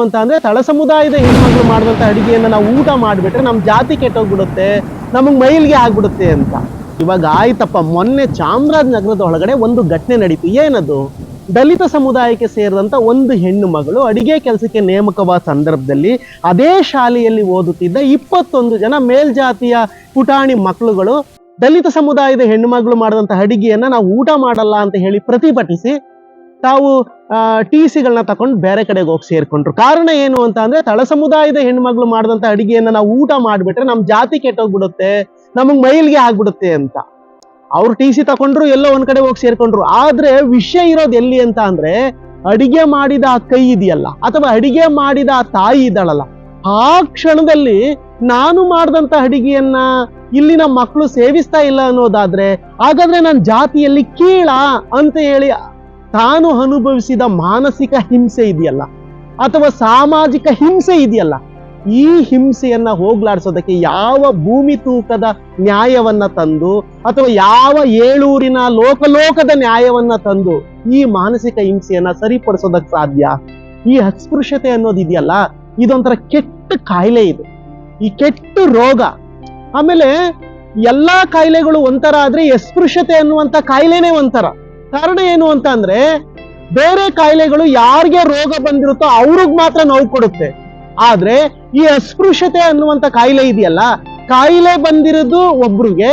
ಅಂತ ಅಂದ್ರೆ ತಳ ಸಮುದಾಯದ ಹೆಣ್ಮಕ್ಳು ಮಾಡಿದಂತ ಅಡಿಗೆಯನ್ನ ನಾವು ಊಟ ಮಾಡಿಬಿಟ್ರೆ ನಮ್ ಜಾತಿ ಕೆಟ್ಟೋಗ್ಬಿಡುತ್ತೆ, ನಮಗೆ ಮೈಲ್ಗೆ ಆಗ್ಬಿಡುತ್ತೆ ಅಂತ. ಇವಾಗ ಆಯ್ತಪ್ಪ, ಮೊನ್ನೆ ಚಾಮರಾಜನಗರದ ಒಳಗಡೆ ಒಂದು ಘಟನೆ ನಡೀತು. ಏನದು? ದಲಿತ ಸಮುದಾಯಕ್ಕೆ ಸೇರಿದಂತ ಒಂದು ಹೆಣ್ಣು ಮಗಳು ಅಡಿಗೆ ಕೆಲಸಕ್ಕೆ ನೇಮಕವಾದ ಸಂದರ್ಭದಲ್ಲಿ ಅದೇ ಶಾಲೆಯಲ್ಲಿ ಓದುತ್ತಿದ್ದ ಇಪ್ಪತ್ತೊಂದು ಜನ ಮೇಲ್ಜಾತಿಯ ಪುಟಾಣಿ ಮಕ್ಕಳುಗಳು ದಲಿತ ಸಮುದಾಯದ ಹೆಣ್ಣು ಮಗಳು ಮಾಡಿದಂತ ಅಡಿಗೆಯನ್ನ ನಾವು ಊಟ ಮಾಡಲ್ಲ ಅಂತ ಹೇಳಿ ಪ್ರತಿಭಟಿಸಿ ತಾವು ಟಿ ಸಿಗಳನ್ನ ತಕೊಂಡು ಬೇರೆ ಕಡೆಗೆ ಹೋಗಿ ಸೇರ್ಕೊಂಡ್ರು. ಕಾರಣ ಏನು ಅಂತ ಅಂದ್ರೆ, ತಳ ಸಮುದಾಯದ ಹೆಣ್ಮಗಳು ಮಾಡಿದಂತ ಅಡಿಗೆಯನ್ನ ನಾವು ಊಟ ಮಾಡ್ಬಿಟ್ರೆ ನಮ್ ಜಾತಿ ಕೆಟ್ಟೋಗ್ಬಿಡುತ್ತೆ, ನಮಗ್ ಮೈಲ್ಗೆ ಆಗ್ಬಿಡುತ್ತೆ ಅಂತ. ಅವ್ರು ಟಿ ಸಿ ತಕೊಂಡ್ರು, ಎಲ್ಲೋ ಒಂದ್ ಕಡೆ ಹೋಗಿ ಸೇರ್ಕೊಂಡ್ರು. ಆದ್ರೆ ವಿಷಯ ಇರೋದು ಎಲ್ಲಿ ಅಂತ ಅಂದ್ರೆ, ಅಡಿಗೆ ಮಾಡಿದ ಆ ಕೈ ಇದೆಯಲ್ಲ, ಅಥವಾ ಅಡಿಗೆ ಮಾಡಿದ ಆ ತಾಯಿ ಇದ್ದಾಳಲ್ಲ, ಆ ಕ್ಷಣದಲ್ಲಿ ನಾನು ಮಾಡಿದಂತ ಅಡಿಗೆಯನ್ನ ಇಲ್ಲಿನ ಮಕ್ಕಳು ಸೇವಿಸ್ತಾ ಇಲ್ಲ ಅನ್ನೋದಾದ್ರೆ, ಹಾಗಾದ್ರೆ ನನ್ನ ಜಾತಿಯಲ್ಲಿ ಕೀಳ ಅಂತ ಹೇಳಿ ತಾನು ಅನುಭವಿಸಿದ ಮಾನಸಿಕ ಹಿಂಸೆ ಇದೆಯಲ್ಲ ಅಥವಾ ಸಾಮಾಜಿಕ ಹಿಂಸೆ ಇದೆಯಲ್ಲ, ಈ ಹಿಂಸೆಯನ್ನ ಹೋಗ್ಲಾಡಿಸೋದಕ್ಕೆ ಯಾವ ಭೂಮಿ ತೂಕದ ನ್ಯಾಯವನ್ನ ತಂದು ಅಥವಾ ಯಾವ ಏಳೂರಿನ ಲೋಕಲೋಕದ ನ್ಯಾಯವನ್ನ ತಂದು ಈ ಮಾನಸಿಕ ಹಿಂಸೆಯನ್ನ ಸರಿಪಡಿಸೋದಕ್ಕೆ ಸಾಧ್ಯ? ಈ ಅಸ್ಪೃಶ್ಯತೆ ಅನ್ನೋದು ಇದೆಯಲ್ಲ, ಇದೊಂಥರ ಕೆಟ್ಟ ಕಾಯಿಲೆ ಇದು. ಈ ಕೆಟ್ಟ ರೋಗ. ಆಮೇಲೆ ಎಲ್ಲಾ ಕಾಯಿಲೆಗಳು ಒಂಥರ ಆದ್ರೆ ಅಸ್ಪೃಶ್ಯತೆ ಅನ್ನುವಂತ ಕಾಯಿಲೆನೇ ಒಂಥರ. ಕಾರಣ ಏನು ಅಂತ ಅಂದ್ರೆ ಬೇರೆ ಕಾಯಿಲೆಗಳು ಯಾರಿಗೆ ರೋಗ ಬಂದಿರುತ್ತೋ ಅವ್ರಿಗೆ ಮಾತ್ರ ನೋವು ಕೊಡುತ್ತೆ. ಆದ್ರೆ ಈ ಅಸ್ಪೃಶ್ಯತೆ ಅನ್ನುವಂತ ಕಾಯಿಲೆ ಇದೆಯಲ್ಲ, ಕಾಯಿಲೆ ಬಂದಿರೋದು ಒಬ್ರಿಗೆ,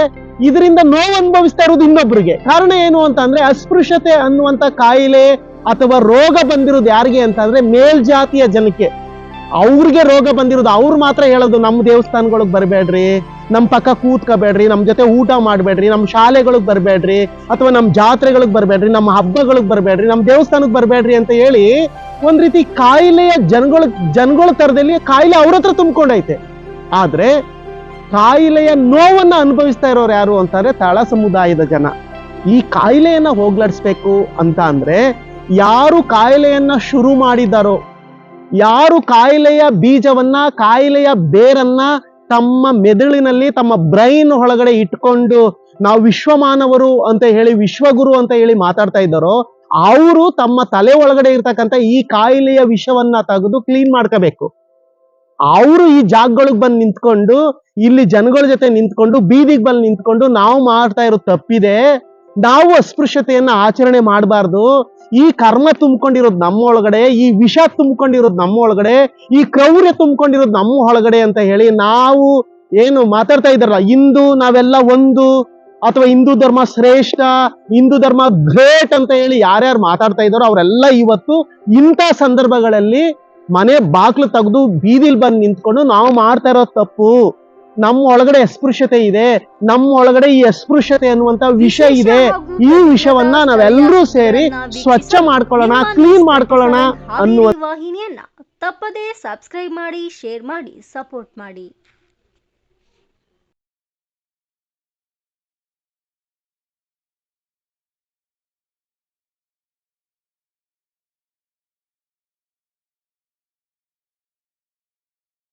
ಇದರಿಂದ ನೋವು ಅನುಭವಿಸ್ತಾ ಇರೋದು ಇನ್ನೊಬ್ರಿಗೆ. ಕಾರಣ ಏನು ಅಂತ ಅಂದ್ರೆ ಅಸ್ಪೃಶ್ಯತೆ ಅನ್ನುವಂತ ಕಾಯಿಲೆ ಅಥವಾ ರೋಗ ಬಂದಿರೋದು ಯಾರಿಗೆ ಅಂತ ಅಂದ್ರೆ ಮೇಲ್ಜಾತಿಯ ಜನಕ್ಕೆ. ಅವ್ರಿಗೆ ರೋಗ ಬಂದಿರೋದು, ಅವ್ರು ಮಾತ್ರ ಹೇಳೋದು ನಮ್ಮ ದೇವಸ್ಥಾನಗಳಿಗೆ ಬರಬೇಡ್ರಿ ನಮ್ಮ ಪಕ್ಕ ಕೂತ್ಕೋಬೇಡ್ರಿ ನಮ್ಮ ಜೊತೆ ಊಟ ಮಾಡಬೇಡ್ರಿ ನಮ್ಮ ಶಾಲೆಗಳಿಗೆ ಬರಬೇಡ್ರಿ, ಅಥವಾ ನಮ್ಮ ಜಾತ್ರೆಗಳಿಗೆ ಬರಬೇಡ್ರಿ, ನಮ್ಮ ಹಬ್ಬಗಳಿಗೆ ಬರಬೇಡ್ರಿ ನಮ್ಮ ದೇವಸ್ಥಾನಕ್ಕೆ ಬರಬೇಡ್ರಿ ಅಂತ ಹೇಳಿ ಒಂದು ರೀತಿ ಕಾಯಿಲೆಯ ಜನಗಳ ಜನಗಳ ತರದಲ್ಲಿ ಕಾಯಿಲೆ ಅವ್ರ ಹತ್ರ ತುಂಬಿಕೊಂಡೈತೆ. ಆದ್ರೆ ಕಾಯಿಲೆಯ ನೋವನ್ನ ಅನುಭವಿಸ್ತಾ ಇರೋರು ಯಾರು ಅಂತಾರೆ ತಳ ಸಮುದಾಯದ ಜನ. ಈ ಕಾಯಿಲೆಯನ್ನ ಹೋಗ್ಲಾಡಿಸ್ಬೇಕು ಅಂತ ಅಂದ್ರೆ ಯಾರು ಕಾಯಿಲೆಯನ್ನ ಶುರು ಮಾಡಿದಾರೋ ಯಾರು ಕಾಯಿಲೆಯ ಬೀಜವನ್ನ, ಕಾಯಿಲೆಯ ಬೇರನ್ನ ತಮ್ಮ ಮೆದುಳಿನಲ್ಲಿ, ತಮ್ಮ ಬ್ರೈನ್ ಒಳಗಡೆ ಇಟ್ಕೊಂಡು ನಾವು ವಿಶ್ವಮಾನವರು ಅಂತ ಹೇಳಿ, ವಿಶ್ವಗುರು ಅಂತ ಹೇಳಿ ಮಾತಾಡ್ತಾ ಇದ್ದಾರೋ, ಅವರು ತಮ್ಮ ತಲೆ ಒಳಗಡೆ ಇರ್ತಕ್ಕಂಥ ಈ ಕಾಯಿಲೆಯ ವಿಷವನ್ನ ತೆಗೆದು ಕ್ಲೀನ್ ಮಾಡ್ಕೋಬೇಕು. ಅವರು ಈ ಜಾಗಗಳಿಗೆ ಬಂದು ನಿಂತ್ಕೊಂಡು, ಇಲ್ಲಿ ಜನಗಳ ಜೊತೆ ನಿಂತ್ಕೊಂಡು, ಬೀದಿಗೆ ಬಂದು ನಿಂತ್ಕೊಂಡು ನಾವು ಮಾಡ್ತಾ ಇರೋ ತಪ್ಪಿದೆ. ನಾವು ಅಸ್ಪೃಶ್ಯತೆಯನ್ನ ಆಚರಣೆ ಮಾಡಬಾರ್ದು. ಈ ಕರ್ಮ ತುಂಬಿಕೊಂಡಿರೋದು ನಮ್ಮ ಒಳಗಡೆ, ಈ ವಿಷ ತುಂಬಿಕೊಂಡಿರೋದು ನಮ್ಮ ಒಳಗಡೆ, ಈ ಕ್ರೌರ್ಯ ತುಂಬಿಕೊಂಡಿರೋದು ನಮ್ಮ ಒಳಗಡೆ ಅಂತ ಹೇಳಿ ನಾವು ಏನು ಮಾತಾಡ್ತಾ ಇದ್ದಾರಲ್ಲ ಇಂದು ನಾವೆಲ್ಲ ಒಂದು ಅಥವಾ ಹಿಂದೂ ಧರ್ಮ ಶ್ರೇಷ್ಠ, ಹಿಂದೂ ಧರ್ಮ ಗ್ರೇಟ್ ಅಂತ ಹೇಳಿ ಯಾರ್ಯಾರು ಮಾತಾಡ್ತಾ ಇದ್ದಾರೋ ಅವರೆಲ್ಲ ಇವತ್ತು ಇಂಥ ಸಂದರ್ಭಗಳಲ್ಲಿ ಮನೆ ಬಾಗ್ಲು ತೆಗೆದು ಬೀದಿಲ್ ಬಂದು ನಿಂತ್ಕೊಂಡು ನಾವು ಮಾಡ್ತಾ ಇರೋ ತಪ್ಪು. ನಮ್ಮ ಒಳಗಡೆ ಅಸ್ಪೃಶ್ಯತೆ ಇದೆ ನಮ್ಮ ಒಳಗಡೆ ಈ ಅಸ್ಪೃಶ್ಯತೆ ಅನ್ನುವಂತ ವಿಷ ಇದೆ. ಈ ವಿಷಯವನ್ನ ನಾವೆಲ್ಲರೂ ಸೇರಿ ಸ್ವಚ್ಛ ಮಾಡ್ಕೊಳ್ಳೋಣ ಕ್ಲೀನ್ ಮಾಡ್ಕೊಳ್ಳೋಣ ಅನ್ನುವ ವಾಹಿನಿಯನ್ನ ತಪ್ಪದೇ ಸಬ್ಸ್ಕ್ರೈಬ್ ಮಾಡಿ ಶೇರ್ ಮಾಡಿ ಸಪೋರ್ಟ್ ಮಾಡಿ.